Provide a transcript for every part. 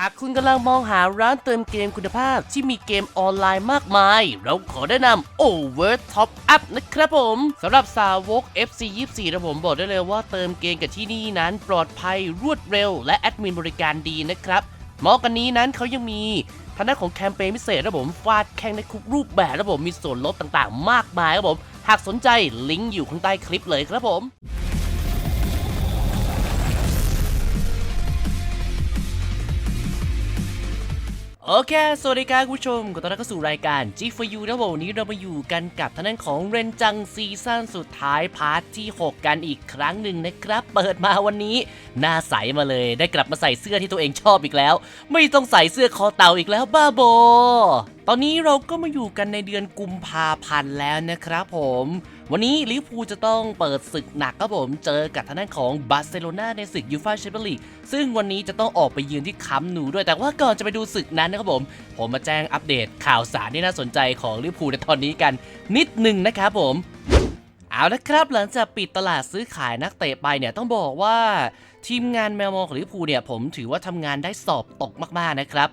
หากคุณกำลังมองหาร้านเติมเกมคุณภาพที่มีเกมออนไลน์มากมาย เราขอแนะนำ Over Top Up นะครับผมสำหรับสาวก FC 24นะผมบอกได้เลยว่าเติมเกมกับที่นี่นั้นปลอดภัยรวดเร็ว และแอดมินบริการดีนะครับมาะกันนี้นั้นเขายังมีทางด้านของแคมเปญพิเศษนะผมฟาดแข่งในทุกรูปแบบนะผมมีส่วนลดต่างๆ มากมายครับผม หากสนใจลิงก์อยู่ข้างใต้คลิปเลยครับผม โอเค สวัสดีครับคุณผู้ชมขอต้อนรับเข้าสู่รายการ G for You นะผมวันนี้เรามาอยู่กันกับท่านั้นของเรนจังซีซั่นสุดท้ายพาร์ทที่ 6 กันอีกครั้งหนึ่งนะครับ เปิดมาวันนี้ หน้าใสมาเลยได้กลับมาใส่เสื้อที่ตัวเองชอบอีกแล้ว ไม่ต้องใส่เสื้อคอเต่าอีกแล้วบ้าโบตอนนี้เราก็มาอยู่กันในเดือนกุมภาพันธ์แล้วนะครับผม วันนี้ลิเวอร์พูลจะต้องเปิดศึกหนักครับผมเจอกับทางด้านของบาร์เซโลนาในศึกยูฟ่าแชมเปี้ยนลีกซึ่งวันนี้จะต้องออกไปยืนที่คัมป์นูด้วย แต่ว่าก่อนจะไปดูศึกนั้นนะครับผม ผมมาแจ้งอัปเดตข่าวสารที่น่าสนใจของลิเวอร์พูลในตอนนี้กัน นิดหนึ่งนะครับผมเอาละครับหลังจากปิดตลาดซื้อขายนักเตะไปเนี่ยต้องบอกว่าทีมงานแมวมองของลิเวอร์พูลเนี่ยผมถือว่าทำงานได้สอบตกมากๆนะครับ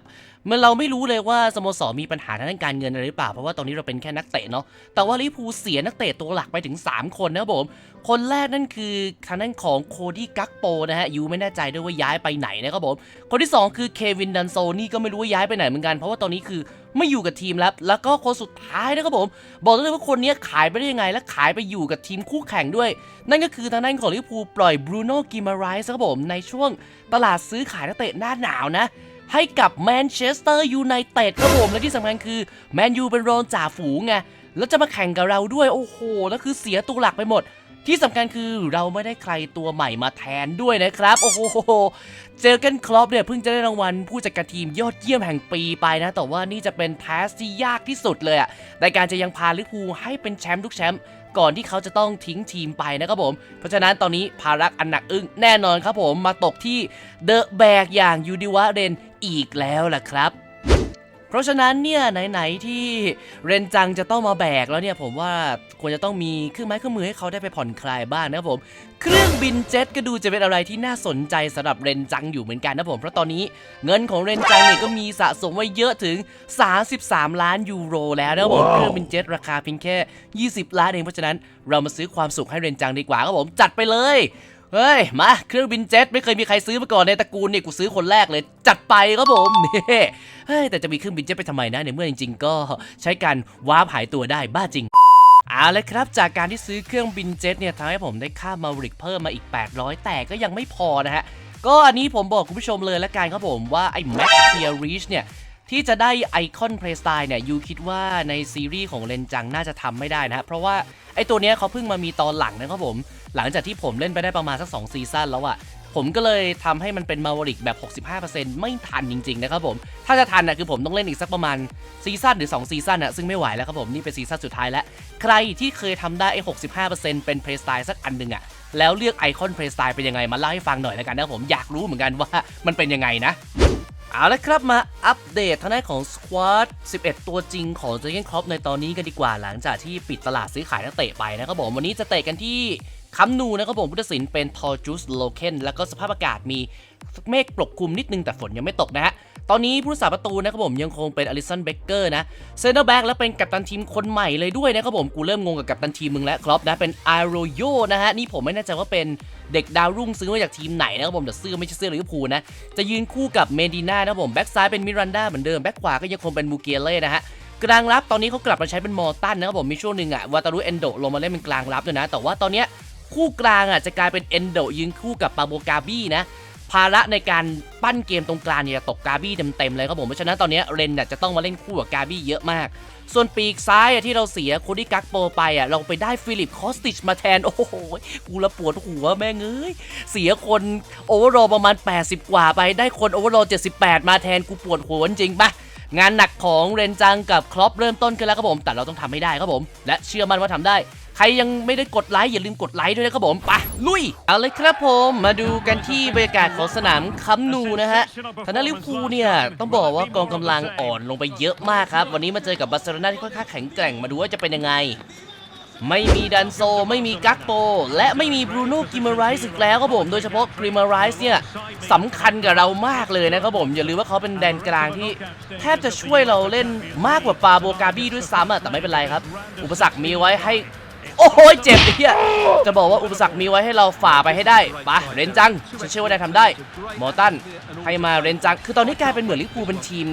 เมื่อเราไม่รู้เลยว่าสโมสรมีปัญหาทางด้านการเงินอะไรหรือเปล่า เพราะว่าตอนนี้เราเป็นแค่นักเตะเนาะ แต่ว่าลิพูเสียนักเตะตัวหลักไปถึง 3 คนนะครับผม คนแรกนั่นคือทางด้านของโคดี้กักโปนะฮะยูไม่แน่ใจด้วยว่าย้ายไปไหนนะครับผม คนที่ 2 คือเควินดันโซนี่ก็ไม่รู้ว่าย้ายไปไหนเหมือนกัน เพราะว่าตอนนี้คือไม่อยู่กับทีมแล้ว แล้วก็คนสุดท้ายนะครับผม บอกได้เลยว่าคนนี้ขายไปได้ยังไง และขายไปอยู่กับทีมคู่แข่งด้วย นั่นก็คือทางด้านของลิพูปล่อยบรูโน่กิมาไรส์ครับผมในช่วงตลาดซื้อขายนักเตะหน้าหนาวนะ ให้กับแมนเชสเตอร์ยูไนเต็ดครับผมและที่สำคัญคือแมนยูเป็นรองจ่าฝูงไงแล้วจะมาแข่งกับเราด้วยโอ้โหแล้วคือเสียตัวหลักไปหมด ที่สำคัญคือเราไม่ได้ใครตัวใหม่มาแทนด้วยนะครับ โอ้โหเจอร์เกนคลอปเนี่ยเพิ่งจะได้รางวัลผู้จัดการทีมยอดเยี่ยมแห่งปีไปนะ แต่ว่านี่จะเป็นแทสที่ยากที่สุดเลยอะในการจะยังพาลิเวอร์พูลให้เป็นแชมป์ทุกแชมป์ ก่อนที่เขาจะต้องทิ้งทีมไปนะครับผม เพราะฉะนั้นตอนนี้ภารักอันหนักอึ้งแน่นอนครับผมมาตกที่เดอะแบกอย่างยูดิวะเรนอีกแล้วล่ะครับ ราะฉะนั้นเนี่ยไหนๆที่เรนจังจะต้องมาแบกแล้วเนี่ยผมว่าควรจะต้องมีเครื่องไม้เครื่องมือให้เขาได้ไปผ่อนคลายบ้างนะครับผม เครื่องบินเจ็ตก็ดูจะเป็นอะไรที่น่าสนใจสำหรับเรนจังอยู่เหมือนกันนะผมเพราะตอนนี้เงินของเรนจังเนี่ยก็มีสะสมไว้เยอะถึง 33 ล้านยูโรแล้วนะครับผมเครื่องบินเจ็ตราคาเพียงแค่ 20 ล้านเองเพราะฉะนั้นเรามาซื้อความสุขให้เรนจังดีกว่าครับผมจัดไปเลย เฮ้ย มาเครื่องบินเจ็ตไม่เคยมีใครซื้อมาก่อนในตระกูลเนี่ยกูซื้อคนแรกเลย จัดไปครับผมนี่เฮ้ยแต่จะมีเครื่องบินเจ็ตไปทำไมนะในเมื่อจริง ๆ ก็ใช้การวาร์ปหายตัวได้บ้าจริงเอาเลยครับ จากการที่ซื้อเครื่องบินเจ็ตเนี่ยทำให้ผมได้ค่ามาริกเพิ่มมาอีก 800 แต่ก็ยังไม่พอนะฮะก็อันนี้ผมบอกคุณผู้ชมเลยละกันครับผมว่าไอ้ Max Tier Reach เนี่ย ที่จะได้ไอคอนเพลย์สไตล์เนี่ยยูคิดว่าในซีรีส์ของเลนจังน่าจะทำไม่ได้นะฮะเพราะว่าไอตัวเนี้ยเขาเพิ่งมามีตอนหลังนะครับผม หลังจากที่ผมเล่นไปได้ประมาณสัก 2 ซีซั่นแล้วอะผมก็เลยทำให้มันเป็นมาวริกแบบ 65%ไม่ทันจริง ๆ นะครับผม ถ้าจะทันนะคือผมต้องเล่นอีกสักประมาณซีซั่นหรือ 2 ซีซั่นอะซึ่งไม่ไหวแล้วครับผม นี่เป็นซีซั่นสุดท้ายแล้ว ใครที่เคยทำได้ไอ้ 65%เป็นเพลย์สไตล์สักอันหนึ่งอะแล้วเลือกไอคอนเพลย์สไตล์เป็นยังไงมาเล่าให้ฟังหน่อยแล้วกันนะผมอยากรู้เหมือนกันว่ามันเป็นยังไงนะ เอาละครับมาอัปเดตทางด้านของสควอต11 ตัวจริงของเจเกนครอปในตอนนี้กันดีกว่าหลังจากที่ปิดตลาดซื้อขายนักเตะไปนะครับผมวันนี้จะเตะกันที่คัมนูนะครับผมพุทธศิลป์เป็นทอจูสโลเคนแล้วก็สภาพอากาศมีเมฆปกคลุมนิดนึงแต่ฝนยังไม่ตกนะฮะตอนนี้ผู้รักษาประตูนะครับผมยังคงเป็นอลิสันเบเกอร์นะเซนเตอร์แบ็กและเป็นกัปตันทีมคนใหม่เลยด้วยนะครับผมกูเริ่มงงกับกัปตันทีมมึงแล้วครับนะเป็นอารโรโยนะฮะนี่ผมไม่แน่ใจว่าเป็นเด็กดาวรุ่งซื้อมาจากทีมไหนนะครับผมแต่เสื้อไม่ใช่เสื้อลิเวอร์พูลนะจะยืนคู่กับเมดิน่านะครับผมแบ็กซ้ายเป็นมิรันดาเหมือนเดิมแบ็กขวาก็ยังคงเป็นมูเกียเล่นะฮะกลางรับตอนนี้เขากลับมาใช้เป็นมอร์ตันนะครับผมมีช่วงหนึ่งอะวาตารุเอนโดลงมาเล่นเป็นกลางรับด้วยนะ แต่ว่าตอนเนี้ยคู่กลางอะจะกลายเป็นเอนโดยืนคู่กับปาโบกาบี้นะ ภาระในการปั้นเกมตรงกลางเนี่ยจะตกกาบี้เต็มๆเลยครับผมเพราะฉะนั้นตอนนี้เรนเนี่ยจะต้องมาเล่นคู่กับกาบี้เยอะมาก ส่วนปีกซ้ายที่เราเสียโคดี้กักโปไปอะเราไปได้ฟิลิปคอสติชมาแทน โอ้โหกูละปวดหัวแม่งเอ้ยเสียคนโอเวอร์โรประมาณ 80 กว่าไปได้คนโอเวอร์โร78 มาแทนกูปวดหัวจริงปะงานหนักของเรนจังกับครอปเริ่มต้นขึ้นแล้วครับผม แต่เราต้องทำให้ได้ครับผม และเชื่อมั่นว่าทำได้ ใครยังไม่ได้กดไลค์อย่าลืมกดไลค์ด้วยนะครับผมไปลุย เอาเลยครับผมมาดูกันที่บรรยากาศของสนามคัมนูนะฮะทางด้านลิเวอร์พูลเนี่ยต้องบอกว่ากองกำลังอ่อนลงไปเยอะมากครับ วันนี้มาเจอกับบาร์เซโลนาที่ค่อนข้างแข็งแกร่งมาดูว่าจะเป็นยังไง ไม่มีดันโซ ไม่มีกักโป และไม่มีบรูโน่กิมไรส์อีกแล้วครับผม โดยเฉพาะกิมไรส์เนี่ยสำคัญกับเรามากเลยนะครับผม อย่าลืมว่าเขาเป็นแดนกลางที่แทบจะช่วยเราเล่นมากกว่าปาโบกาบี้ด้วยซ้ำอะแต่ไม่เป็นไรครับ อุปสรรคมีไว้ให้ โอ้โหเจ็บไอ้เหี้ยจะบอกว่าอุปสรรคมีไว้ให้เราฝ่าไปให้ได้ไปะเรนจังฉันเชื่อว่าได้ทำได้ มอตันให้มาเรนจัง คือตอนนี้กลายเป็นเหมือนลิเวอร์พูเป็นทีม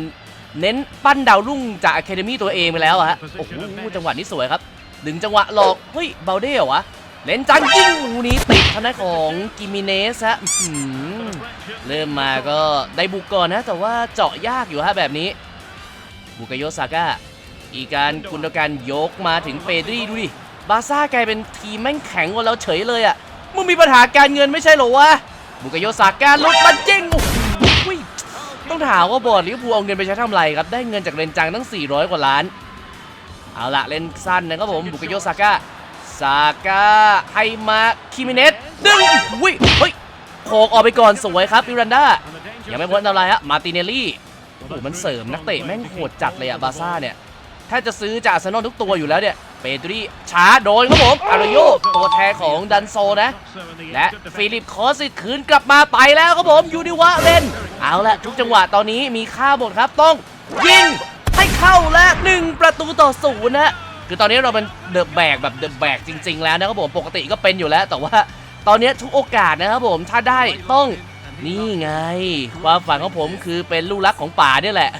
เน้นปั้นดาวรุ่งจากอะคาเดมี่ตัวเองไปแล้วอะฮะโอ้โหจังหวะนี้สวยครับ ดึงจังหวะหลอกเฮ้ยเบลเด้เหรอวะเลนจังยิงลูนี้ติดทางด้านของกิมิเนสฮะเริ่มมาก็ได้บุกก่อนนะ แต่ว่าเจาะยากอยู่ฮะแบบนี้ บุกโยซาก้าอีการกุนโดการยกมาถึงเปดรีดูดิ บาร์ซ่ากลายเป็นทีมแม่งแข็งกว่าเราเฉยเลยอะ่ะ มึงมีปัญหาการเงินไม่ใช่หรอวะบุกยโยซากาลุกมันจริงโอ้โหต้องถามว่าบอร์ดลิเวอร์พูลเอาเงินไปใช้ทำไรครับ ได้เงินจากเรนจังตั้ง 400 กว่าล้าน เอาละเลนสั้นนะครับผมบุกยโยซาก้าซาก้าให้มาคิมิเนสดึงวิเฮ้ยโขกออกไปก่อนสวยครับมิรันดายังไม่พ้นทำอะไรฮะมาติเนลลี่โอ้มันเสริมนักเตะแม่งโหดจัดเลยอะบาร์ซ่าเนี่ยถ้าจะซื้อจากอาร์เซนอลทุกตัวอยู่แล้วเนี่ย เปดรีช้าโดนครับผมอารโยตัวแทนของดันโซนะ และฟิลิปคอสิคืนกลับมาไปแล้วครับผมยูนิวะเล่น เอาละทุกจังหวะตอนนี้มีค่าหมดครับต้องยิงให้เข้าและหนึ่งประตูต่อศูนย์นะคือตอนนี้เราเป็นเดอะแบกแบบเดอะแบกจริง ๆ แล้วนะครับผมปกติก็เป็นอยู่แล้ว แต่ว่าตอนนี้ทุกโอกาสนะครับผมถ้าได้ต้องนี่ไงความฝันของผมคือเป็นลูกรักของป่าเนี่ยแหละ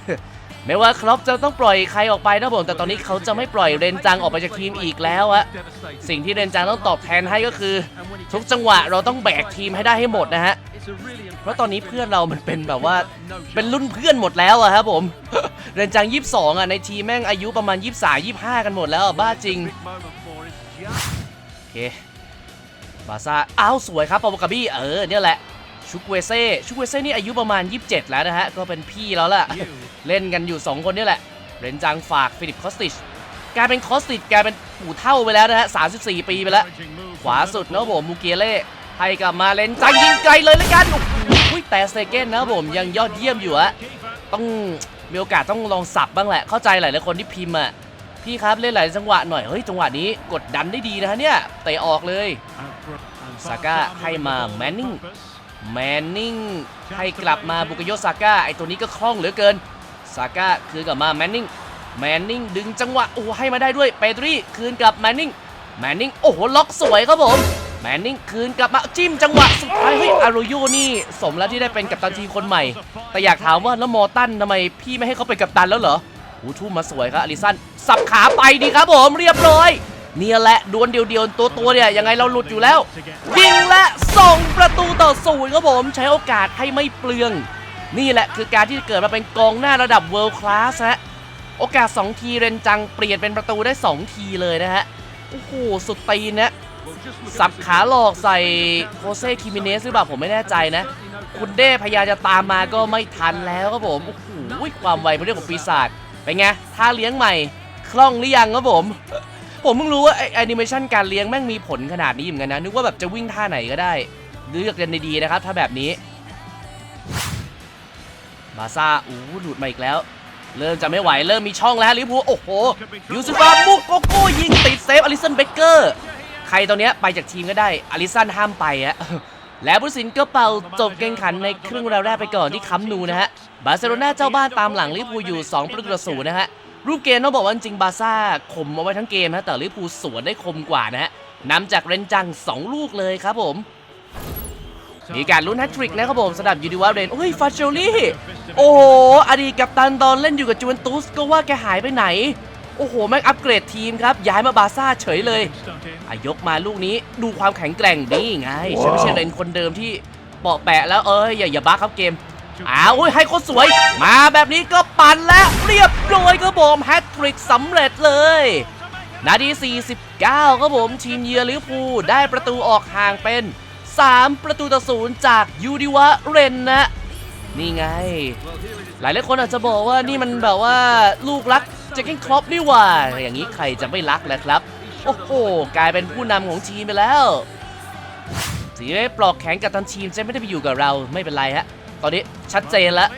ไม่ว่าครอปจะต้องปล่อยใครออกไปนะผมแต่ตอนนี้เขาจะไม่ปล่อยเรนจังออกไปจากทีมอีกแล้วอะสิ่งที่เรนจังต้องตอบแทนให้ก็คือ ทุกจังหวะเราต้องแบกทีมให้ได้ให้หมดนะฮะเพราะตอนนี้เพื่อนเรามันเป็นแบบว่าเป็นรุ่นเพื่อนหมดแล้วอะครับผมเรนจัง 22อะในทีแม่งอายุประมาณ 23 25 กันหมดแล้วบ้าจริงโอเคบาซ่าอ้าวสวยครับปาโบกาบี้เออเนี่ยแหละชุกเวเซ่ชุกเวเซ่นี่อายุประมาณ 27 แล้วนะฮะก็เป็นพี่แล้วล่ะ เล่นกันอยู่ 2 คนนี่แหละ เรนจังฝากฟิลิปคอสติชกลายเป็นคอสติชกลายเป็นปู่เท่าไปแล้วนะฮะ 34 ปีไปแล้ว ขวาสุดนะผมมูเกียเล่ให้กลับมาเลนจังยิงไกลเลยล้วกันโอ้โหแต่เซเกนนะผมยังยอดเยี่ยมอยู่อะต้องมีโอกาสต้องลองสับบ้างแหละ เข้าใจหลายๆคนที่พิมพ์อะพี่ครับเล่นหลายจังหวะหน่อยเฮ้ยจังหวะนี้กดดันได้ดีนะฮะเนี่ยเตะออกเลยซาก้าให้มาแมนนิงแมนนิงให้กลับมาบุกโยซาก้าไอตัวนี้ก็คล่องเหลือเกิน ซาก้าคืนกลับมาแมนนิงแมนนิงดึงจังหวะโอ้ให้มาได้ด้วยเปตรีคืนกลับแมนนิงแมนนิงโอ้โหล็อกสวยครับผมแมนนิงคืนกลับมาจิ้มจังหวะสุดท้ายเฮ้ยอารุโยนี่สมแล้วที่ได้เป็นกัปตันทีมคนใหม่ แต่อยากถามว่าแล้วมอตันทำไมพี่ไม่ให้เขาเป็นกัปตันแล้วเหรอโอ้ทุ่มมาสวยครับอลิสันสับขาไปดีครับผมเรียบร้อยเนี่ยแหละดวลเดียวๆตัวตัวๆเนี่ยยังไงเราหลุดอยู่แล้ว ยิงและส่งประตูต่อศูนย์ครับผมใช้โอกาสให้ไม่เปลือง นี่แหละคือการที่เกิดมาเป็นกองหน้าระดับ world class ฮะโอกาส 2 ทีเรนจังเปลี่ยนเป็นประตูได้ 2 ทีเลยนะฮะ โอ้โห สุดตีนนะสับขาหลอกใส่โคเซ่คิมิเนสหรือเปล่าผมไม่แน่ใจนะ คุณเด้พยายามจะตามมาก็ไม่ทันแล้วครับผม โอ้โหความไวเป็นเรื่องของปีศาจเป็นไงท่าเลี้ยงใหม่ คล่องหรือยังครับผม ผมเพิ่งรู้ว่าไอแอนิเมชันการเลี้ยงแม่งมีผลขนาดนี้เหมือนกันนะ นึกว่าแบบจะวิ่งท่าไหนก็ได้ เลือกกันดีๆนะครับ ถ้าแบบนี้ บาซ่าอู้หลุดมาอีกแล้ว เริ่มจะไม่ไหว เริ่มมีช่องแล้วลิเวอร์พูลโอ้โห ยูซุฟามุกโกโก้ยิงติดเซฟอลิสันเบเกอร์ ใครตอนเนี้ยไปจากทีมก็ได้ อลิสันห้ามไปอะแล้วผู้ตัดสินก็เป่าจบเกมขันในครึ่งเวลาแรกไปก่อนที่คัมนูนะฮะ บาร์เซโลนาเจ้าบ้านตามหลังลิเวอร์พูลอยู่ 2 ประตูต่อศูนย์นะฮะ รูปเกมต้องบอกว่าจริงบาซ่าข่มเอาไว้ทั้งเกมนะแต่ลิเวอร์พูลสวนได้คมกว่านะฮะนำจากเรนจัง 2 ลูกเลยครับผม มีการลุ้นแฮตทริกนะครับผมสำหรับยูดิวาเรนโอ้ยฟาเชลลี่โอ้โหอดีตกัปตันตอนเล่นอยู่กับจูเวนตุสก็ว่าแกหายไปไหน โอ้โห แม่งอัปเกรดทีมครับ ย้ายมาบาร์ซ่าเฉยเลยอายกมาลูกนี้ดูความแข็งแกร่งนี่ไงใช่ไม่ใช่เรนคนเดิมที่เปาะแปะแล้วเอ้ยอย่าอย่าบ้าครับเกมอ้าวอุ้ยให้โคตรสวย มาแบบนี้ก็ปั่นแล้วเรียบร้อยครับผมแฮตทริกสำเร็จเลยนาที49ครับผมทีมเยือนลิเวอร์พูลได้ประตูออกห่างเป็น 3 ประตูต่อศูนย์จากยูดิวะเรนนะ นี่ไง หลายหลายคนอาจจะบอกว่านี่มันแบบว่าลูกรักเจคเกนครอปนี่หว่า อย่างนี้ใครจะไม่รักแหละครับ โอ้โห กลายเป็นผู้นำของทีมไปแล้วสีไม่ปลอกแข็งกับทันทีมจะไม่ได้ไปอยู่กับเราไม่เป็นไรฮะ ตอนนี้ชัดเจนแล้ว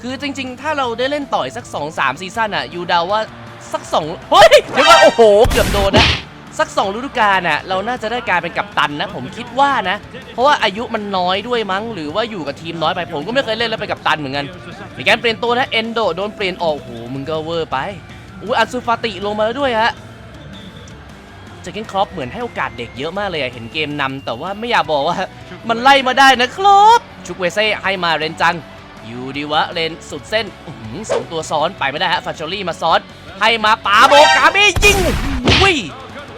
คือจริงๆ ถ้าเราได้เล่นต่อยสัก 2-3 ซีซั่นอะยูดาว่าสักสองเฮ้ยเดี๋ยวก่อนโอ้โห เกือบโดนนะ สักสองฤดูกาลน่ะเราน่าจะได้กลายเป็นกัปตันนะ ผมคิดว่านะ เพราะว่าอายุมันน้อยด้วยมั้ง หรือว่าอยู่กับทีมน้อยไป ผมก็ไม่เคยเล่นแล้วเป็นกัปตันเหมือนกันมีการเปลี่ยนตัวนะเอนโดโดนเปลี่ยนออกโหมึงก็เวอร์ไปอุ้ยอันซูฟาติลงมาแล้วด้วยฮะจเกนครอปเหมือนให้โอกาสเด็กเยอะมากเลยเห็นเกมนำแต่ว่าไม่อยากบอกว่ามันไล่มาได้นะครับชุกเวเซ่ให้มาเรนจัง อยู่ดีวะเรนสุดเส้นสองตัวซ้อนไปไม่ได้ฮะฟาชอรี่มาซ้อน ให้มาปาโบกาเบยิงวิ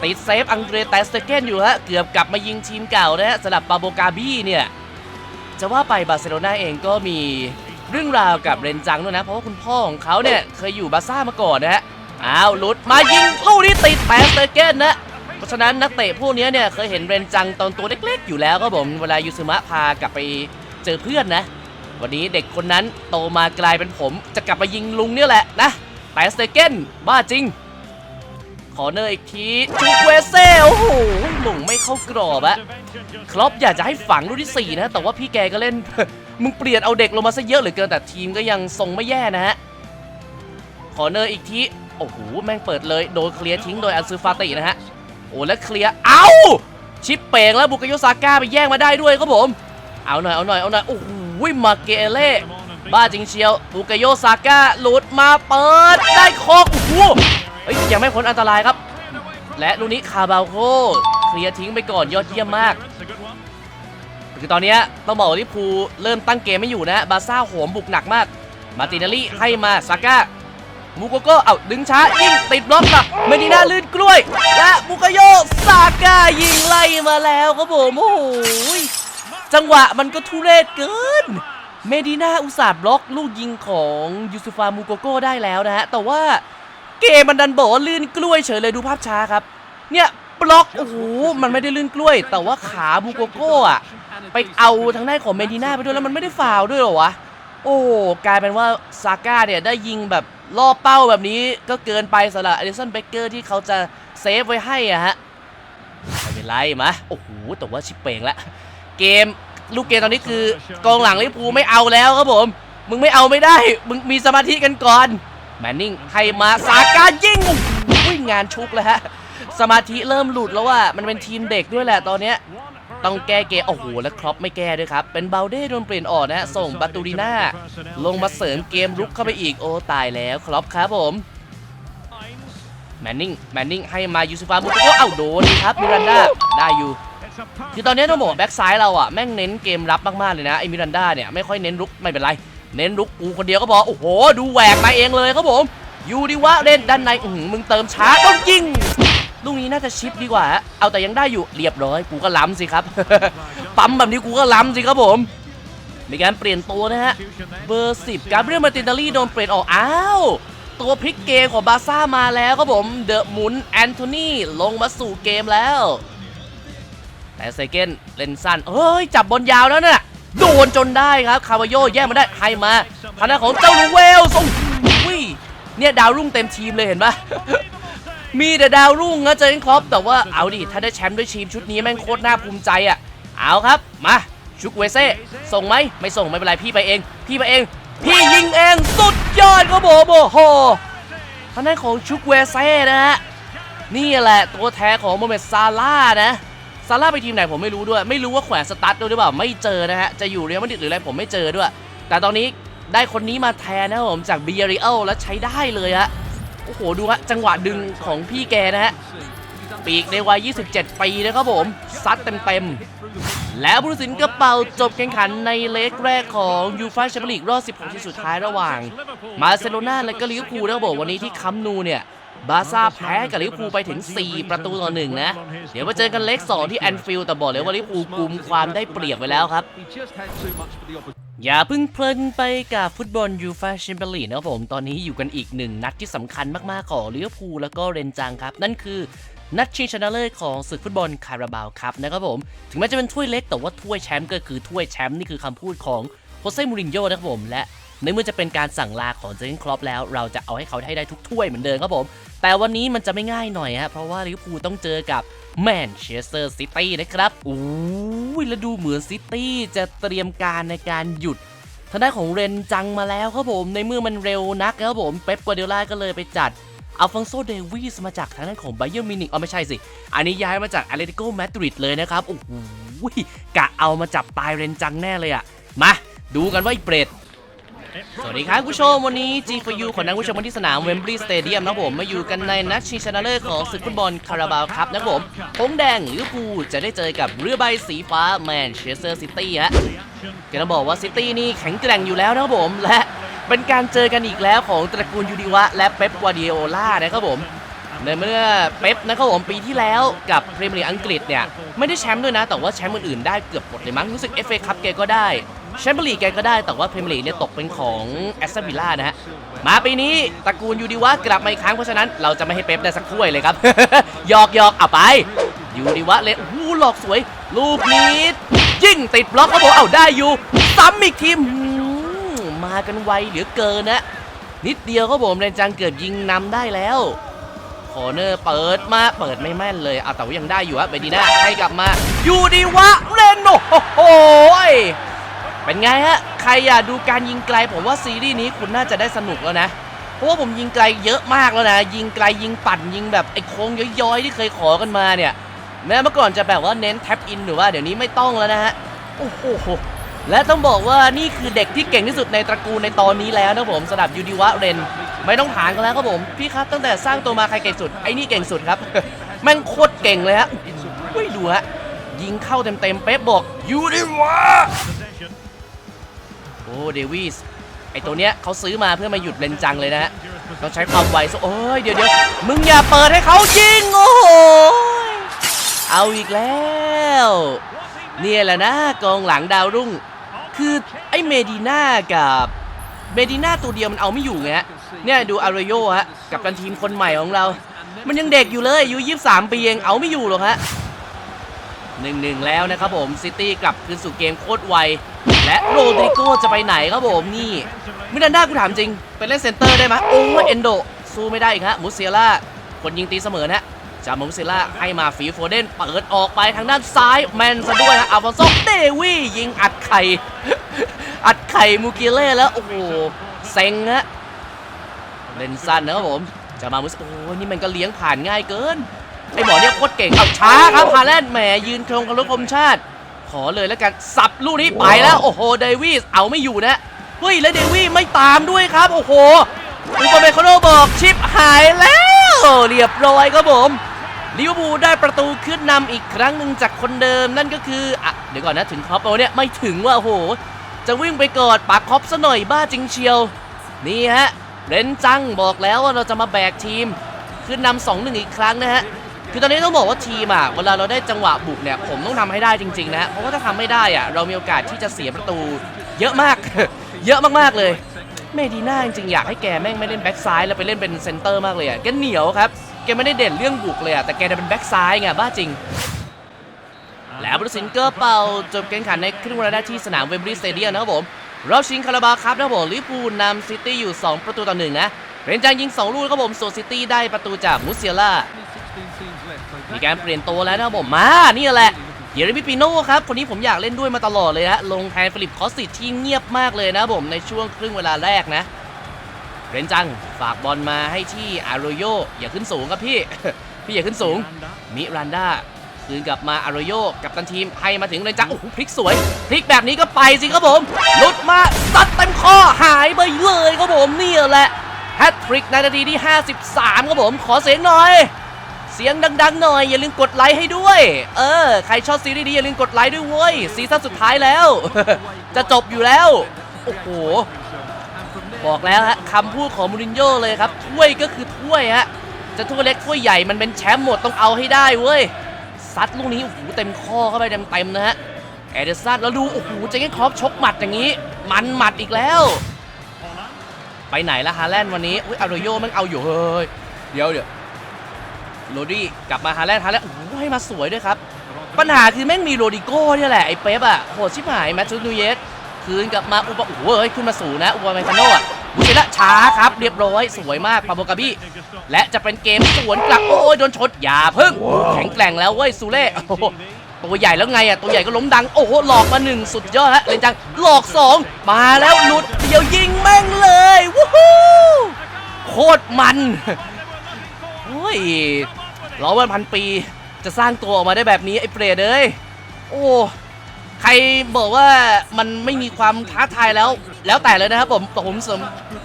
ติดเซฟอังเดรแตสเตเกนอยู่ฮะเกือบกลับมายิงทีมเก่านะฮะสำหรับปาโบกาบี้เนี่ยจะว่าไปบาร์เซโลนาเองก็มีเรื่องราวกับเรนจังด้วยนะ เพราะว่าคุณพ่อของเขาเนี่ยเคยอยู่บาร์ซ่ามาก่อนนะฮะอ้าวลุดมายิงลูกนี้ติดแตสเตเกนนะเพราะฉะนั้นนักเตะพวกนี้เนี่ยเคยเห็นเรนจังตอนตัวเล็กๆ อยู่แล้วครับผมเวลายูซึมะพากลับไปเจอเพื่อนนะ วันนี้เด็กคนนั้นโตมากลายเป็นผม จะกลับมายิงลุงเนี่ยแหละนะแตสเตเกนบ้าจริง อเนอร์อีกทีจูเวเซ่โอ้โหหลงไม่เข้ากรอบอะครอปอยากจะให้ฝังลูกที่ 4 นะ แต่ว่าพี่แกก็เล่น มึงเปลี่ยนเอาเด็กลงมาซะเยอะเหลือเกินแต่ทีมก็ยังทรงไม่แย่นะฮะขอเนอร์อีกทีโอ้โหแม่งเปิดเลยโดนเคลียร์ทิ้งโดยอันซูฟาตินะฮะโอ้แล้วเคลียร์เอ้าชิปเป่งแล้วบุกโยซาก้าไปแย่งมาได้ด้วยครับผมเอาหน่อยเอาหน่อยเอาหน่อยโอ้โหมาเกเล่บ้าจริงเชียวบุกโยซาก้าหลุดมาเปิดได้คอกโอ้โห ฮ้ยยังไม่พ้นอันตรายครับ และลูกนี้คาบาโคเคลียร์ทิ้งไปก่อนยอดเยี่ยมมากคือตอนนี้ต้องบอกว่าลิเวอร์พูลเริ่มตั้งเกมไม่อยู่นะ บาร์ซ่าโหมบุกหนักมาก มาตินาลีให้มาซาก้ามูโกโก้เอาดึงช้ายิงติดบล็อกนะเมดิน่าลื่นกล้วย และมูกโยซาก้ายิงไล่มาแล้วครับผมโอ้โหจังหวะมันก็ทุเรศเกิน เมดิน่าอุตส่าห์บล็อกลูกยิงของยูซุฟามูโกโก้ได้แล้วนะฮะแต่ว่า เกมมันดันบอกว่าลื่นกล้วยเฉยเลยดูภาพช้าครับ เนี่ยบล็อกโอ้โหมันไม่ได้ลื่นกล้วย แต่ว่าขามูโกโก้อะไปเอาทางด้านของเมดิน่าไปด้วยแล้วมันไม่ได้ฟาวด้วยหรอวะโอ้กลายเป็นว่าซาก้าเนี่ยได้ยิงแบบล่อเป้าแบบนี้ก็เกินไปสำหรับอลิสันเบเกอร์ที่เขาจะเซฟไว้ให้อะฮะไม่เป็นไรมาโอ้โหแต่ว่าชิปเปงละเกมลูกเกมตอนนี้คือกองหลังลิเวอร์พูไม่เอาแล้วครับผม มึงไม่เอาไม่ได้ มึงมีสมาธิกันก่อน แมนนิ่งให้มาซาก้ายิงโอ้โหงานชุกเลยฮะ สมาธิเริ่มหลุดแล้วว่ามันเป็นทีมเด็กด้วยแหละตอนเนี้ยต้องแก้เกมโอ้โห แล้วครอปไม่แก้ด้วยครับ เป็นเบลเด้โดนเปลี่ยนออกนะส่งบาตูริน่า ลงมาเสริมเกมรุกเข้าไปอีก โอ้ตายแล้วครอปครับผม แมนนิ่ง แมนนิ่งให้มายูซุฟาบุกโกเอ้าโดนครับมิรันดาได้อยู่ คือตอนนี้ต้องบอกแบ็กซ้ายเราอะ แม่งเน้นเกมรับมาก ๆ เลยนะ ไอ้มิรันดาเนี่ย ไม่ค่อยเน้นรุกไม่เป็นไร เน้นรุกกูคนเดียวก็พอโอ้โห ดูแหวกมาเองเลยครับผม ยูดิวะเล่นด้านในอืมึงเติมช้าต้องยิงลูกนี้น่าจะชิปดีกว่า เอาแต่ยังได้อยู่เรียบร้อยกูก็ล้ำสิครับ ปั๊มแบบนี้กูก็ล้ำสิครับผม มีการเปลี่ยนตัวนะฮะ เบอร์10การเรียลมาตินดาลีโดนเปลี่ยนออกอ้าวตัวพลิกเกมของบาซ่ามาแล้วครับผม เดอะมุนแอนโทนีลงมาสู่เกมแล้ว แต่เซเกนเล่นสั้นเฮ้ย จับบอลยาวแล้วน่ะ โดนจนได้ครับคาวาโยแย่งมาได้ให้มาทางด้านของเจ้าลูเวลส่งอุ้ยเนี่ยดาวรุ่งเต็มทีมเลยเห็นปะมีแต่ดาวรุ่งนะเจอเกนครอปแต่ว่าเอาดิถ้าได้แชมป์ด้วยทีมชุดนี้แม่งโคตรน่าภูมิใจอะเอาครับมาชุกเวเซ่ส่งไหมไม่ส่งไม่เป็นไรพี่ไปเอง พี่ไปเอง พี่ยิงเองสุดยอดครับผมโอ้โหทางด้านของชุกเวเซ่นะฮะนี่แหละตัวแท้ของโมเมดซาร่านะ ซาร่าไปทีมไหนผมไม่รู้ด้วย ไม่รู้ว่าแขวนสตาร์ทด้วยหรือเปล่าไม่เจอนะฮะจะอยู่เรียลมาดริดหรืออะไรผมไม่เจอด้วย แต่ตอนนี้ได้คนนี้มาแทนนะครับผมจากเบีเรียลแล้วใช้ได้เลยฮะโอ้โหดูฮะจังหวะดึงของพี่แกนะฮะปีกในวัย 27 ปีนะครับผมซัดเต็มๆแล้วบุรุษสินกระเป๋าจบแข่งขันในเลกแรกของยูฟ่าแชมเปี้ยนลีกรอบ16ทีมสุดท้ายระหว่าง มาร์เซโลนาและก็ลิเวอร์พูลนะครับผมวันนี้ที่คัมนูเนี่ย บาซ่าแพ้กับลิเวอร์พูลไปถึง 4 ประตูต่อหนึ่งนะ เดี๋ยวมาเจอกันเลก2 ที่แอนฟิลด์แต่บอกเลยว่าลิเวอร์พูลกุมความได้เปรียบไว้แล้วครับ อย่าเพิ่งเพลินไปกับฟุตบอลยูฟาแชมเปี้ยนลีกนะครับผมตอนนี้อยู่กันอีกหนึ่งนัดที่สำคัญมากๆของลิเวอร์พูลแล้วก็เรนจังครับ นั่นคือนัดชิงชนะเลิศของศึกฟุตบอลคาราบาวครับนะครับผม ถึงแม้จะเป็นถ้วยเล็กแต่ว่าถ้วยแชมป์ก็คือถ้วยแชมป์นี่คือคำพูดของโคเซ่มูรินโญ่นะครับผมและ ในเมื่อจะเป็นการสั่งลาของเจนครอปแล้ว เราจะเอาให้เขาให้ได้ทุกถ้วยเหมือนเดิมครับผม แต่วันนี้มันจะไม่ง่ายหน่อยฮะ เพราะว่าลิเวอร์พูลต้องเจอกับแมนเชสเตอร์ซิตี้นะครับอู้ยแล้วดูเหมือนซิตี้จะเตรียมการในการหยุดทางด้านของเรนจังมาแล้วครับผม ในเมื่อมันเร็วนักครับผม เป๊ปกัวเดล่าก็เลยไปจัดอัลฟองโซเดวิสมาจากทางด้านของไบเยอร์มินิกเอาไม่ใช่สิ อันนี้ย้ายมาจากอาเลติโกมาดริดเลยนะครับ โอ้โหกะเอามาจับตายเรนจังแน่เลยอะมา ดูกันว่าไอีเปรต สวัสดีครับคุณผู้ชมวันนี้ G4U ขอนักผู้ชมมาที่สนามเวมบลีย์สเตเดียมนะผมมาอยู่กันในนัดชิงชนะเลิศของศึกฟุตบอลคาราบาวครับนะผมธงแดงลิเวอร์พูลจะได้เจอกับเรือใบสีฟ้าแมนเชสเตอร์ซิตี้ฮะก็ต้องบอกว่าซิตี้นี่แข็งแกร่งอยู่แล้วนะผมและเป็นการเจอกันอีกแล้วของตระกูลยูดิวะและเป๊ปกวาร์ดิโอล่านะครับผมในเมื่อเป๊ปนะครับผมปีที่แล้วกับพรีเมียร์ลีกอังกฤษเนี่ยไม่ได้แชมป์ด้วยนะแต่ว่าแชมป์อื่นๆได้เกือบหมดเลยมั้งรู้สึก FA คัพแกก็ได้ แชมเปี้ยนลีกแกก็ได้แต่ว่าพรีเมียร์ลีกเนี่ยตกเป็นของแอสตันวิลล่านะฮะ มาปีนี้ตระกูลยูดิวะกลับมาอีกครั้งเพราะฉะนั้นเราจะไม่ให้เป๊ปได้สักถ้วยเลยครับ หยอกหยอกเอาไปยูดิวะเลยโอ้โหลอกสวย ลูกนี้ยิ่งติดบล็อกเขาบอกเอาได้อยู่ ซ้ำอีกทีมมากันไวเหลือเกินนะนิดเดียวครับผมเรนจังเกือบยิงนำได้แล้วคอเนอร์เปิดมาเปิดไม่แม่นเลยเอาแต่ว่ายังได้อยู่อะเบดีน่าให้กลับมา อยู่ดีวะเรนโอ้โห เป็นไงฮะ ใครอยากดูการยิงไกล ผมว่าซีรีส์นี้คุณน่าจะได้สนุกแล้วนะ เพราะว่าผมยิงไกลเยอะมากแล้วนะ ยิงไกลยิงปั่นยิงแบบไอ้โค้งย้อยๆที่เคยขอกันมาเนี่ย แม้เมื่อก่อนจะแบบว่าเน้นแท็บอินหรือว่าเดี๋ยวนี้ไม่ต้องแล้วนะฮะ โอ้โห และต้องบอกว่านี่คือเด็กที่เก่งที่สุดในตระกูลในตอนนี้แล้วนะผมสำหรับยูดิวะเรน ไม่ต้องถามกันแล้วครับผม พี่ครับตั้งแต่สร้างตัวมาใครเก่งสุด ไอ้นี่เก่งสุดครับ แม่งโคตรเก่งเลยฮะไม่ดูฮะ ยิงเข้าเต็มๆเป๊ปบอกยูดิวะ อ้เดวิสไอตัวเนี้ยเขาซื้อมาเพื่อมาหยุดเลนจังเลยนะฮะต้องใช้ความไวซะโอ้ยเดี๋ยวเดี๋ยวมึงอย่าเปิดให้เขายิงโอ้โหเอาอีกแล้วเนี่ยแหละนะกองหลังดาวรุ่ง คือไอเมดิน่ากับเมดิน่าตัวเดียวมันเอาไม่อยู่ไงฮะเนี่ยดูอารโยฮะกับกันทีมคนใหม่ของเรา มันยังเด็กอยู่เลยอายุ23ปีเองเอาไม่อยู่หรอกฮะหนึ่งหนึ่งแล้วนะครับผมซิตี้กลับคืนสู่เกมโคตรไว และโรดริโกจะไปไหนครับผมนี่มิรันดากูถามจริง เป็นเล่นเซนเตอร์ได้ไหมโอ้ยเอนโดสู้ไม่ได้อีกฮะมุสเซียล่าคนยิงตีเสมอนะฮะจามุสเซียล่าให้มาฟีโฟเดนเปิดออกไปทางด้านซ้ายแมนซะด้วยฮะอัลฟอนโซเดวี่ยิงอัดไข่ อัดไข่มูกิเล่แล้ว โอ้โหเซ็งฮะเล่นสั้นนะครับผมจะมามุสโอ้ยนี่มันก็เลี้ยงผ่านง่ายเกินไอหมอเนี่ยโคตรเก่งเอาช้าครับฮาแลนแหมยืนตรงกับรถคมชาติ ขอเลยแล้วกันสับลูกนี้ไปแล้วโอ้โหเดวิสเอาไม่อยู่นะเฮ้ยแล้วเดวิสไม่ตามด้วยครับโอ้โหอุปเมโคโนบอกชิปหายแล้วเรียบร้อยครับผมลิเวอร์พูลได้ประตูขึ้นนำอีกครั้งหนึ่งจากคนเดิมนั่นก็คืออะเดี๋ยวก่อนนะถึงครอปเอาเนี่ยไม่ถึงว่าโอ้โห จะวิ่งไปกอดปากคอปซะหน่อยบ้าจริงเชียว นี่ฮะเรนจังบอกแล้วว่าเราจะมาแบกทีม ขึ้นนำสองหนึ่งอีกครั้งนะฮะ คือตอนนี้ต้องบอกว่าทีมอะเวลาเราได้จังหวะบุกเนี่ยผมต้องทำให้ได้จริงๆนะเพราะว่าถ้าทำไม่ได้อะเรามีโอกาสที่จะเสียประตู เยอะมาก เยอะมากๆเลยเมดีน่าจริงๆอยากให้แกแม่งไม่เล่นแบ็กซ้ายแล้วไปเล่นเป็นเซนเตอร์มากเลยอะแกเหนียวครับแกไม่ได้เด่นเรื่องบุกเลยอะแต่แกจะเป็นแบ็กซ้ายไงบ้าจริง แล้วบรุสินเกอร์เป่าจบการแข่งขันในครึ่งเวลาได้ที่สนามเวมบลีย์สเตเดียมนะครับผมรอบชิงคาราบาครับนะครับผมลิเวอร์พูลนำซิตี้อยู่ 2 ประตูต่อหนึ่งนะเรนจังยิง 2 ลูกครับผมส่วนซิตี้ได้ประตูจากมุสเซียล่า มีการเปลี่ยนตัวแล้วนะผมมานี่แหละเยเรมิปิโน่ครับคนนี้ผมอยากเล่นด้วยมาตลอดเลยฮะลงแทนฟิลิปคอสติที่เงียบมากเลยนะผมในช่วงครึ่งเวลาแรกนะเรนจังฝากบอลมาให้ที่อารโยอย่าขึ้นสูงครับพี่ พี่อย่าขึ้นสูงมิรันดาคืนกลับมาอารโยกับตันทีมให้มาถึงเรนจังโอ้โหพลิกสวยพลิกแบบนี้ก็ไปสิครับผมลุดมาซัดเต็มข้อหายไปเลยครับผมนี่แหละแฮตทริกในนาทีที่ 53 ครับผมขอเสียงหน่อย เสียงดังๆหน่อย อย่าลืมกดไลค์ให้ด้วย เออ ใครชอบซีรีส์นี้อย่าลืมกดไลค์ด้วยเว้ยซีซั่นสุดท้ายแล้ว จะจบอยู่แล้ว โอ้โห บอกแล้วฮะคำพูดของมูรินโญ่เลยครับ ถ้วยก็คือถ้วยฮะ จะถ้วยเล็กถ้วยใหญ่มันเป็นแชมป์หมดต้องเอาให้ได้เว้ย ซัดลูกนี้โอ้โหเต็มข้อเข้าไปเต็มๆนะฮะเอเดอร์สันแล้วดูโอ้โหเจเกนครอปชกหมัดอย่างนี้ มันหมัดอีกแล้ว ไปไหนละฮาแลนด์วันนี้อุ้ยอารโยมันเอาอยู่เฮ้ยเดี๋ยวเดี๋ยว โรดี้กลับมาฮาแลนด์ฮาแลนด์โอ้โหให้มาสวยด้วยครับ ปัญหาคือแม่งมีโรดิโก้เนี่ยแหละ ไอ้เป๊ปอะโหดชิบหาย แมตต์นูเยส คืนกลับมาอุปโอ้โหเฮ้ยขึ้นมาสูงนะ อุปเมคาโน่อะบุเชละช้าครับ เรียบร้อย สวยมากปาโบกาบี้ และจะเป็นเกมสวนกลับ โอ้ยโดนชดอย่าเพิ่ง แข็งแกร่งแล้วเว้ยซูเล่ตัวใหญ่แล้วไงอะตัวใหญ่ก็ล้มดัง โอ้โหหลอกมาหนึ่งสุดยอดฮะเลนจังหลอกสองมาแล้วหลุดเดียวยิงแม่งเลยวู้ฮู้โคตรมันย ร้อยวันพันปี จะสร้างตัวออกมาได้แบบนี้ไอ้เปรตเอ้ยโอ้ใครบอกว่ามันไม่มีความท้าทายแล้วแล้วแต่เลยนะครับผมแต่ผมสม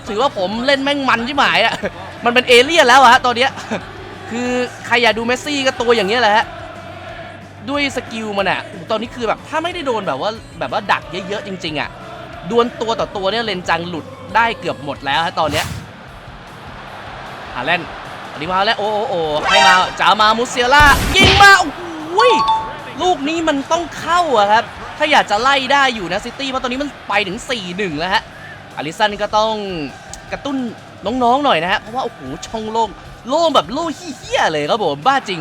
ถือว่าผมเล่นแม่งมันที่หมายอะมันเป็นเอเลี่ยนแล้วอะฮะตอนเนี้ยคือใครอยากดูเมสซี่ก็ตัวอย่างเงี้ยแหละฮะด้วยสกิลมันอะตอนนี้คือแบบถ้าไม่ได้โดนแบบว่าแบบว่าดักเยอะๆจริง ๆอะดวลตัวต่อตัวเนี่ยเลนจังหลุดได้เกือบหมดแล้วฮะตอนเนี้ยฮาแลนด์ อันนี้มาแล้วโอ้โอ้โอ้ให้มาจ๋ามามุสเซียล่ายิงมาโอ้โหยลูกนี้มันต้องเข้าอะครับ ถ้าอยากจะไล่ได้อยู่นะซิตี้เพราะตอนนี้มันไปถึง 4-1 แล้วฮะอลิสันก็ต้องกระตุ้นน้องๆหน่อยนะฮะเพราะว่าโอ้โหช่องโล่งโล่งแบบโล่เฮี้ยๆเลยครับผมบ้าจริง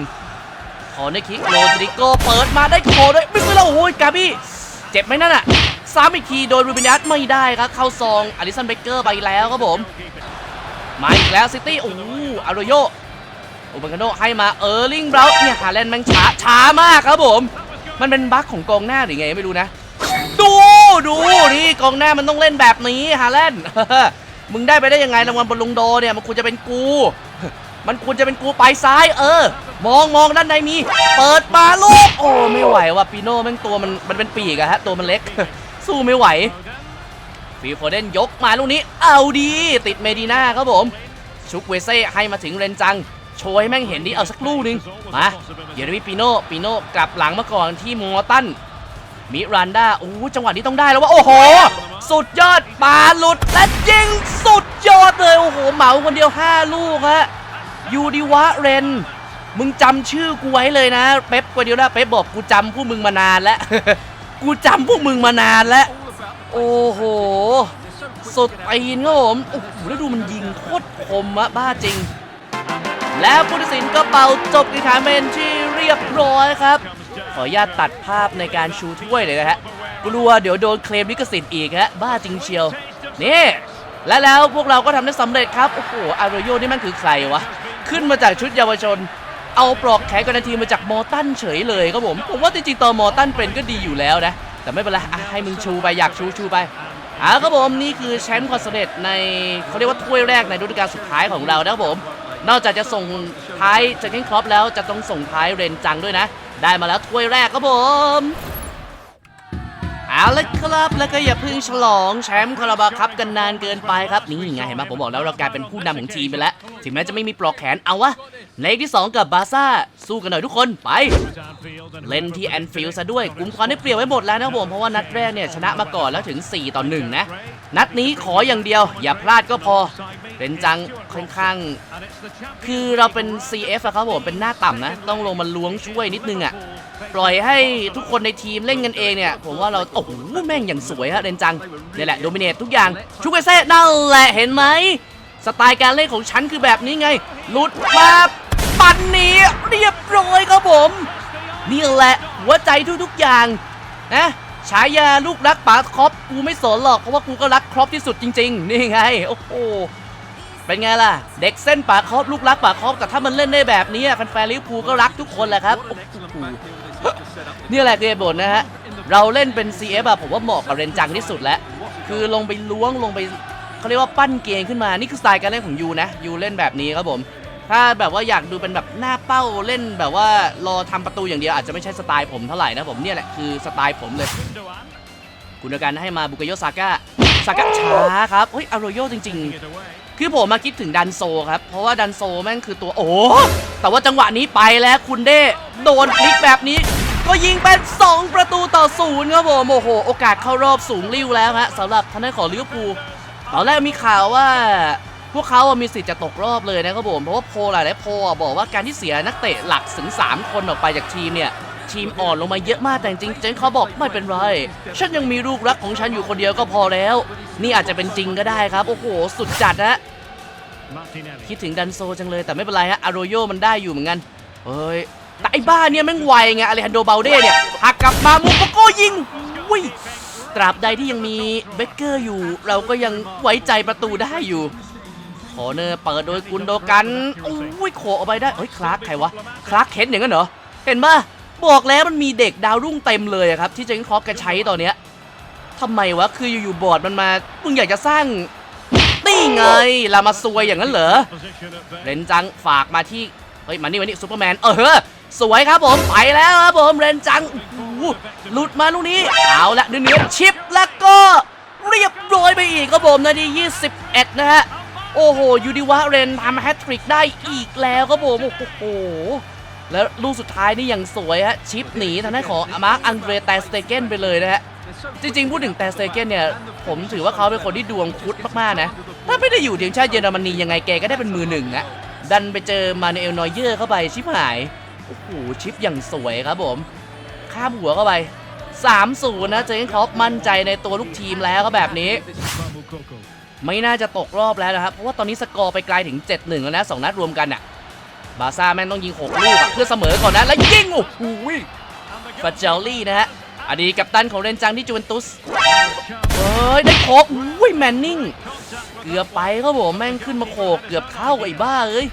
ขอในคิกโรดริโกเปิดมาได้โคด้วยไม่เป็นไรโอ้ยกาบี้เจ็บไหมนั่นอะซ้ำอีกทีโดนรูบินัสไม่ได้ครับ เข้าซองอลิสันเบเกอร์ไปแล้วครับผม มาอีกแล้วซิตี้โอ้โหอารโยโอเบกาโนให้มาเออร์ลิงเบราเนี่ยฮาแลนด์แม่งช้าช้ามากครับผม มันเป็นบั๊กของกองหน้าหรือไงไม่รู้นะ ดูดูนี่กองหน้ามันต้องเล่นแบบนี้ฮาแลนด์มึงได้ไปได้ยังไงรางวัลบนลุงโดเนี่ยมันควรจะเป็นกู มันควรจะเป็นกูไปซ้ายเออ มองมองด้านในมี เปิดมาลูกโอ้ไม่ไหวว่ะปีโน่แม่งตัวมันมันเป็นปีกอะฮะตัวมันเล็ก สู้ไม่ไหว ฟีลโฟเดนยกมาลูกนี้ เอาดี ติดเมดิน่าครับผม ชุกเวเซ่ให้มาถึงเรนจัง โชว์ให้แม่งเห็นดิเอาสักลูกหนึง มาเดี๋ยวมีปีโน่ปีโน่กลับหลังมาก่อนที่มอตันมิรันดาโอ้จังหวะนี้ต้องได้แล้วว่า โอ้โห สุดยอดปาหลุดและยิงสุดยอดเลย โอ้โห เหมาคนเดียว 5 ลูกฮะยูดิวะเรน มึงจำชื่อกูไว้เลยนะ เป๊ปกวาร์ดิโอลาเป๊ปบอกกูจำพวกมึงมานานแล้ว กูจำพวกมึงมานานแล้ว โอ้โห สุดตีนครับผมโอ้โหแล้วดูมันยิงโคตรคมอะบ้าจริง แล้วผู้ตัดสินก็เป่าจบการแข่งขันเป็นที่เรียบร้อยครับ ขออนุญาตตัดภาพในการชูถ้วยเลยนะฮะกลัวเดี๋ยวโดนเคลมลิขสิทธิ์อีกฮะบ้าจริงเชียวนี่และแล้วพวกเราก็ทำได้สำเร็จครับ โอ้โหอารโยนี่มันคือใครวะ ขึ้นมาจากชุดเยาวชน เอาปลอกแขนกันทีมมาจากมอตันเฉยเลยครับผม ผมว่าจริงๆตอนมอตันเป็นก็ดีอยู่แล้วนะ แต่ไม่เป็นไรอะให้มึงชูไปอยากชูชูไปอ่าครับผมนี่คือแชมป์ความสำเร็จในเขาเรียกว่าถ้วยแรกในฤดูกาลสุดท้ายของเรานะครับผม นอกจากจะส่งท้ายจากเกนครอปแล้วจะต้องส่งท้ายเรนจังด้วยนะ ได้มาแล้วถ้วยแรกครับผม เอาละครับแล้วก็อย่าเพิ่งฉลองแชมป์คาราบาครับกันนานเกินไปครับนี่ไงเห็นไหมผมบอกแล้วเรากลายเป็นผู้นำของทีมไปแล้ว ถึงแม้จะไม่มีปลอกแขนเอาวะเลขที่ 2 กับบาซ่าสู้กันหน่อยทุกคนไป เล่นที่แอนฟิลด์ซะด้วยกลุ่มความได้เปรียบไว้หมดแล้วนะผมเพราะว่านัดแรกเนี่ยชนะมาก่อนแล้วถึง 4 ต่อ 1 นะ นัดนี้ขออย่างเดียว อย่าพลาดก็พอเป็นจังค่อนข้าง คือเราเป็น CF อะครับผมเป็นหน้าต่ำนะ ต้องลงมาล้วงช่วยนิดนึงอะ ปล่อยให้ทุกคนในทีมเล่นกันเองเนี่ย ผมว่าเรา โอ้โห แม่งอย่างสวยฮะเรนจังนี่แหละโดมิเนตทุกอย่างชุกเวเซ่นั่นแหละเห็นไหม สไตล์การเล่นของฉันคือแบบนี้ไง หลุดมาปั่นหนีเรียบร้อยครับผม นี่แหละหัวใจทุกๆอย่างนะฉายาลูกรักป๋าครอปกูไม่สนหรอกเพราะว่ากูก็รักครอปที่สุดจริง ๆ นี่ไง โอ้โหเป็นไงล่ะ เด็กเส้นป่าครอบลูกรักป่าครอบแต่ถ้ามันเล่นได้แบบนี้แฟนๆลิเวอร์พูลก็รักทุกคนแหละครับโอ้โห นี่แหละคือเหตุผลนะฮะ เราเล่นเป็น CF อะผมว่าเหมาะกับเรนจังที่สุดแล้ว คือลงไปล้วงลงไปเขาเรียกว่าปั้นเกมขึ้นมา นี่คือสไตล์การเล่นของยูนะยูเล่นแบบนี้ครับผม ถ้าแบบว่าอยากดูเป็นแบบหน้าเป้าเล่นแบบว่ารอทำประตูอย่างเดียวอาจจะไม่ใช่สไตล์ผมเท่าไหร่นะผมเนี่ยแหละคือสไตล์ผมเลย คุณการให้มาบุกโยซาก้าซาก้าช้าครับเฮ้ยอารโยจริง ๆ คือผมมาคิดถึงดันโซครับ เพราะว่าดันโซแม่งคือตัวโอ้แต่ว่าจังหวะนี้ไปแล้วคุณเด้โดนพลิกแบบนี้ ก็ยิงเป็น 2 ประตูต่อศูนย์ครับผมโอ้โห โอกาสเข้ารอบสูงริ้วแล้วฮะสำหรับทางด้านของลิเวอร์พูลตอนแรกมีข่าวว่า พวกเขาอะมีสิทธิ์จะตกรอบเลยนะครับผมเพราะว่าโพลหลายๆโพลบอกว่าการที่เสียนักเตะหลักถึง 3 คนออกไปจากทีมเนี่ย ทีมอ่อนลงมาเยอะมากแต่จริงๆเจนเขาบอกไม่เป็นไร ฉันยังมีลูกรักของฉันอยู่คนเดียวก็พอแล้ว นี่อาจจะเป็นจริงก็ได้ครับ โอ้โห สุดจัดนะคิดถึงดันโซจังเลยแต่ไม่เป็นไรฮะอารโยมันได้อยู่เหมือนกันเฮ้ยแต่ไอ้บ้าเนี่ยแม่งไวไงอเลฮันโดเบลเด้เนี่ยหักกลับมามุกโกยิงอุ้ยตราบใดที่ยังมีเบเกอร์อยู่ เราก็ยังไว้ใจประตูได้อยู่คอร์เนอร์เปิดโดยกุนโดกันอุ้ยโขกออกไปได้เฮ้ยคลาร์กใครวะคลาร์กเคนอย่างนั้นเหรอเห็นปะ บอกแล้วมันมีเด็กดาวรุ่งเต็มเลยครับ ที่เจนครอปแกใช้ตอนเนี้ยทำไมวะคืออยู่ๆบอร์ดมันมามึงอยากจะสร้างนี่ไงลามาซวยอย่างนั้นเหรอเรนจังฝากมาที่เฮ้ยมานี่มานี่ซูเปอร์แมนเออสวยครับผมไปแล้วครับผมเรนจังหลุดมาลูกนี้เอาละเนื้อชิปแล้วก็เรียบร้อยไปอีกครับผมนาที21 นะฮะโอ้โหยูดิวะเรนทำแฮตทริกได้อีกแล้วครับผมโอ้โห แล้วลูกสุดท้ายนี่ยังสวยฮะชิปหนีทางด้านของมาร์คอันเดรแตสเตเกนไปเลยนะฮะจริงๆ พูดถึงแตสเตเกนเนี่ย ผมถือว่าเขาเป็นคนที่ดวงคุดมากๆนะ ถ้าไม่ได้อยู่ทีมชาติเยอรมนียังไงแกก็ได้เป็นมือหนึ่งนะดันไปเจอมาเนเอลนอยเยอร์เข้าไปชิปหายโอ้โหชิปอย่างสวยครับผมข้ามหัวเข้าไป3-0นะเจนครอปมั่นใจในตัวลูกทีมแล้วครับแบบนี้ ไม่น่าจะตกรอบแล้วนะครับเพราะว่าตอนนี้สกอร์ไปไกลถึง 7-1 แล้วนะสองนัดรวมกันอะ บาซ่าแม่งต้องยิง 6 ลูกอะเพื่อเสมอก่อนนะ แล้วยิง โอ้โหฟาเจลลี่นะฮะอดีตกัปตันของเรนจังที่จูเวนตุสเฮ้ย ได้โคกอุ้ย แมนนิ่ง เกือบไปครับผม แม่งขึ้นมาโขกเกือบเข้าไอ้บ้าเอ้ย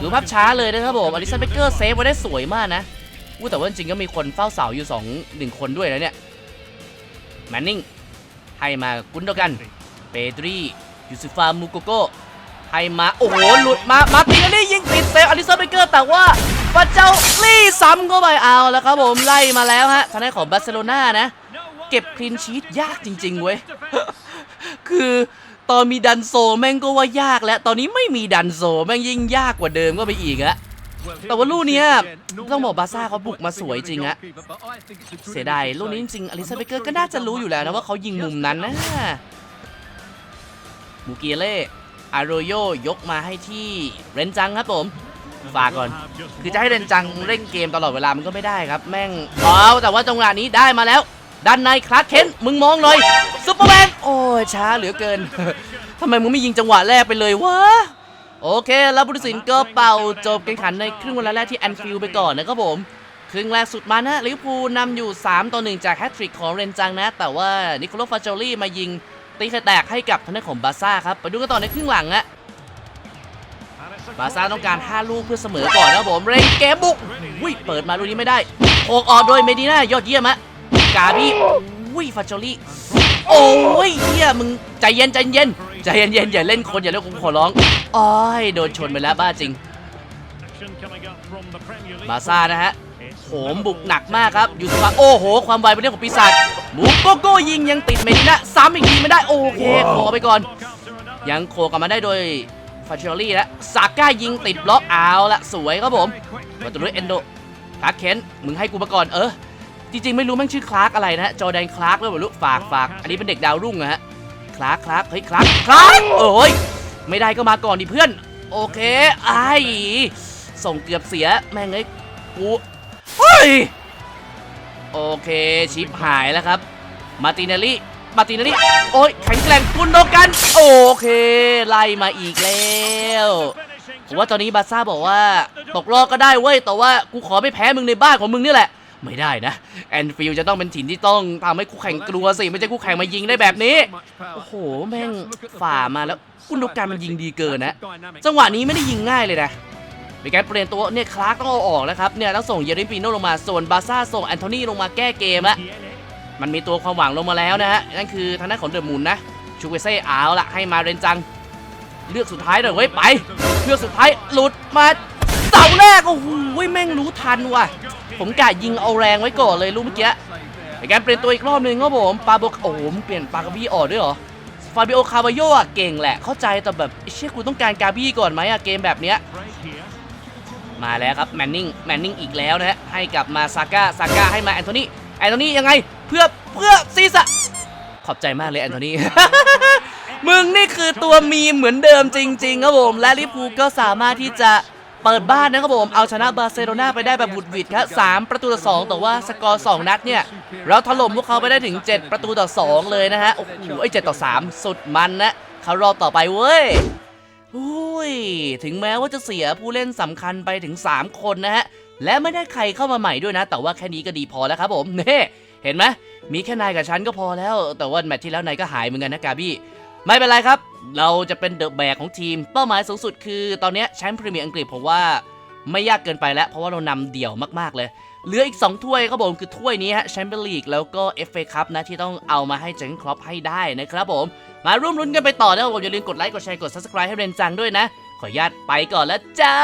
ดูภาพช้าเลยนะครับผมอลิสันเบเกอร์เซฟไว้ได้สวยมากนะอู้แต่ว่าจริงก็มีคนเฝ้าเสาอยู่สองหนึ่งคนด้วยนะเนี่ย แมนนิ่ง ให้มากุนโดกัน เปดรียูซุฟามูโกโก ให้มา โอ้โห หลุดมา มาตินาลี่ยิงติดเซฟอลิสันเบเกอร์แต่ว่าฟาเจ้าลี่ซ้ำเข้าไปเอาแล้วครับผมไล่มาแล้วฮะทางด้านของบาร์เซโลนานะ เก็บคลีนชีตยากจริง ๆ เว้ย คือตอนมีดันโซแม่งก็ว่ายากแล้ว ตอนนี้ไม่มีดันโซแม่งยิ่งยากกว่าเดิมก็ไปอีกอะแต่ว่าลูกนี้ต้องบอกบาซ่าเขาบุกมาสวยจริงอะเสียดายลูกนี้จริงอลิซาเบเกอร์ก็น่าจะรู้อยู่แล้วนะว่าเขายิงมุมนั้นนะมูเกเล่ อารโยยกมาให้ที่เรนจังครับผมฝากก่อน คือจะให้เรนจังเร่งเกมตลอดเวลามันก็ไม่ได้ครับ แม่งอ๋อแต่ว่าจังหวะนี้ได้มาแล้ว ด้านในคลาสเคนมึงมองหน่อยซุปเปอร์แมนโอ้ช้าเหลือเกินทำไมมึงไม่ยิงจังหวะแรกไปเลยวะโอเค แล้วบุรุษินก็เป่าจบการแข่งขันในครึ่งเวลาแรกที่แอนฟิลไปก่อนนะครับผมครึ่งแรกสุดมันนะลิเวอร์พูลนำอยู่ 3 ต่อ 1 จากแฮตทริกของเรนจังนะ แต่ว่านิโคลฟาเจอรี่มายิง ตีไข่แตกให้กับทางด้านของบาซ่าครับ ไปดูกันต่อในครึ่งหลังอะบาซ่าต้องการ 5 ลูกเพื่อเสมอก่อนนะผม เร่งเกมบุกอุ้ยเปิดมาลูกนี้ไม่ได้โอกออกโดยเมดิน่ายอดเยี่ยมอะกาบี้อุ้ยฟาเจอรี่โอ้ยเฮียมึงใจเย็นใจเย็นใจเย็นเย็นอย่าเล่นคนอย่าเล่นคนขอร้องอ้อยโดนชนไปแล้วบ้าจริงบาซ่านะฮะ มบุกหนักมากครับอยู่สภาโอ้โห ความไวเป็นเรื่องของปีศาจหมูโกโก้ยิงยังติดเมดินะซ้ำอีกทีไม่ได้โอเคขอไปก่อน ยังโคกลับมาได้โดยฟาเชอรี่และซาก้ายิงติดบล็อกเอาละสวยครับผมมาตัวด้วยเอนโดคลาร์กเคนมึงให้กูมาก่อนเออจริงๆ ไม่รู้แม่งชื่อคลาร์กอะไรนะฮะจอแดนคลาร์กเลยบรู้ฝากฝากอันนี้เป็นเด็กดาวรุ่งนะฮะคลาร์กคลาร์กเฮ้ยคลาร์กคลาร์กโอ้ยไม่ได้ก็มาก่อนดิเพื่อน โอเคไอ้ส่งเกือบเสียแม่งเอ้ยกู เฮ้ย โอเค ชิปหายแล้วครับ มาตินาลี่มาตินาลี่โอ้ยแข็งแกร่งกุนโดกัน โอเค ไล่มาอีกแล้วผมว่าตอนนี้บาซ่าบอกว่า ตกรอบก็ได้เว้ย แต่ว่ากูขอไม่แพ้มึงในบ้านของมึงนี่แหละ ไม่ได้นะ แอนฟิลจะต้องเป็นถิ่นที่ต้องทำให้คู่แข่งกลัวสิ ไม่ใช่คู่แข่งมายิงได้แบบนี้ โอ้โห แม่งฝ่ามาแล้วกุนโดกันมันยิงดีเกินนะ จังหวะนี้ไม่ได้ยิงง่ายเลยนะ มีการเปลี่ยนตัวเนี่ยคลาร์กต้องเอาออกแล้วครับเนี่ยต้องส่งเยรนปีโนลงมาส่วนบาซ่าส่งแอนโทนีลงมาแก้เกมละมันมีตัวความหวังลงมาแล้วนะฮะนั่นคือทางด้านของเดอะมูนนะชูเวเซ่เอาละให้มาเรนจัง เลือกสุดท้ายเลยเว้ยไปเลือกสุดท้ายหลุดมาเสาแรกโอ้โหแม่งรู้ทันว่ะ ผมกะยิงเอาแรงไว้ก่อนเลยลูกเมื่อกี้ในการเปลี่ยนตัวอีกรอบหนึ่งครับผมปาโบกโอ้โหมึงเปลี่ยนปากาบี้ออกด้วยเหรอฟาบิโอคาบาโยอะเก่งแหละเข้าใจแต่แบบเชี่ยกูต้องการกาบี้ก่อนไหมอะเกมแบบเนี้ย มาแล้วครับแมนนิงแมนนิงอีกแล้วนะฮะให้กับมาซาก้าซาก้าให้มาแอนโทนีแอนโทนียังไงเพื่อเพื่อซีซะขอบใจมากเลยแอนโทนีมึงนี่คือตัวมีเหมือนเดิมจริงๆครับผมและลิเวอร์พูก็สามารถที่จะเปิดบ้านนะครับผมเอาชนะบาร์เซโลนาไปได้แบบบุดวิดครับสามประตูต่อสองแต่ว่าสกอร์สองนัดเนี่ยเราถล่มพวกเขาไปได้ถึง 7 ประตูต่อ 2 เลยนะฮะโอ้โหไอ้เจ็ดต่อ 3 สุดมันนะเขารอต่อไปเว้ย อุ้ยถึงแม้ว่าจะเสียผู้เล่นสำคัญไปถึง 3 คนนะฮะ และไม่ได้ใครเข้ามาใหม่ด้วยนะ แต่ว่าแค่นี้ก็ดีพอแล้วครับผมเน่เห็นไหมมีแค่นายกับฉันก็พอแล้ว แต่ว่าแมตช์ที่แล้วนายก็หายเหมือนกันนะกาบี้ไม่เป็นไรครับ เราจะเป็นเดอะแบกของทีม เป้าหมายสูงสุดคือ ตอนนี้แชมป์พรีเมียร์อังกฤษผมว่าไม่ยากเกินไปแล้ว เพราะว่าเรานำเดี่ยวมากๆเลย เหลืออีก 2 ถ้วยครับผมคือถ้วยนี้ฮะแชมเปี้ยนลีกแล้วก็ FA คัพนะที่ต้องเอามาให้เจนครอปให้ได้นะครับผม มาร่วมรุ้นกันไปต่อนะครับผมอย่าลืมกดไลค์กดแชร์กด subscribe ให้เรนจังด้วยนะ ขออนุญาตไปก่อนแล้วจ้า